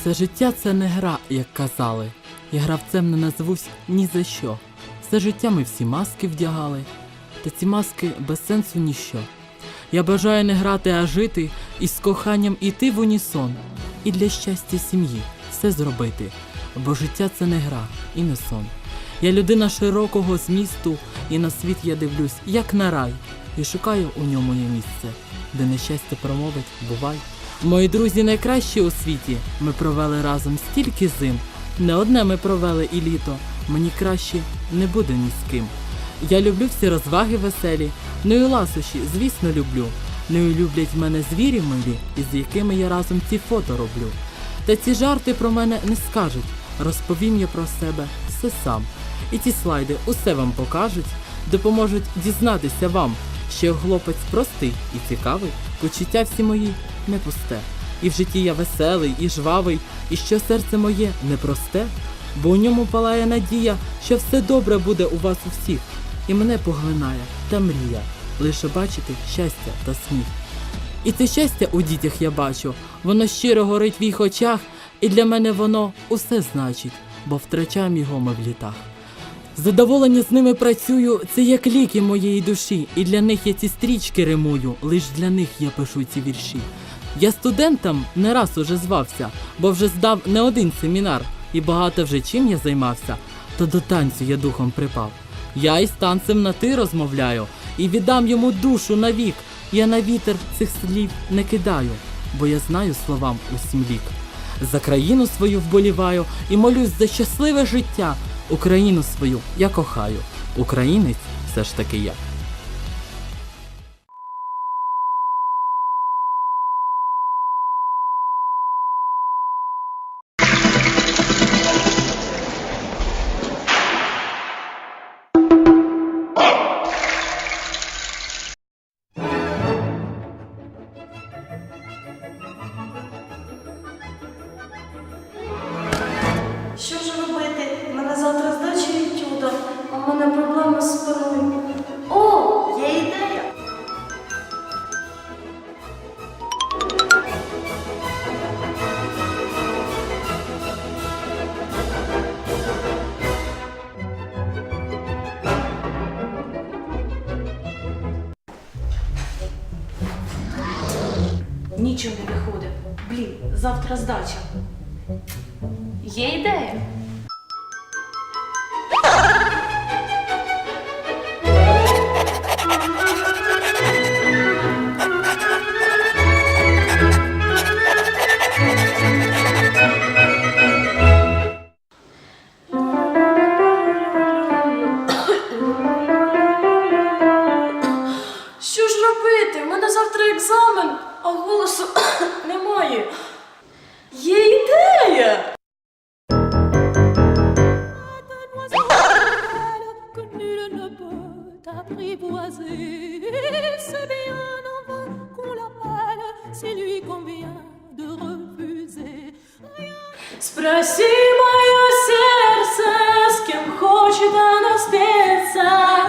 Все життя це не гра, як казали. Я гравцем не назвусь ні за що. Все життя ми всі маски вдягали, та ці маски без сенсу ніщо. Я бажаю не грати, а жити і з коханням іти в унісон. І для щастя сім'ї все зробити, бо життя це не гра і не сон. Я людина широкого змісту, і на світ я дивлюсь, як на рай, і шукаю у ньому є місце, де нещастя промовить, бувай. Мої друзі найкращі у світі. Ми провели разом стільки зим. Не одне ми провели і літо. Мені краще не буде ні з ким. Я люблю всі розваги веселі, ну і ласощі, звісно, люблю. Ну і люблять мене звірі милі, із якими я разом ці фото роблю. Та ці жарти про мене не скажуть. Розповім я про себе все сам. І ці слайди усе вам покажуть, допоможуть дізнатися вам, що хлопець простий і цікавий, почуття всі мої не пусте. І в житті я веселий і жвавий, і що серце моє непросте, бо у ньому палає надія, що все добре буде у вас у всіх, і мене поглинає та мрія, лише бачити щастя та сміх. І це щастя у дітях я бачу, воно щиро горить в їх очах, і для мене воно усе значить, бо втрачаємо його ми в літах. Задоволення з ними працюю, це як ліки моєї душі, і для них я ці стрічки римую, лиш для них я пишу ці вірші. Я студентом не раз уже звався, бо вже здав не один семінар, і багато вже чим я займався, то до танцю я духом припав. Я із танцем на ти розмовляю, і віддам йому душу навік. Я на вітер цих слів не кидаю, бо я знаю словам усім лік. За країну свою вболіваю і молюсь за щасливе життя. Україну свою я кохаю. Українець все ж таки я. Нічого не виходить. Блін, завтра здача. Є ідея. Що ж робити? У мене завтра екзамен, а голосу немає. Є ідея. Спроси моє серце, з кем хоче та наспеться.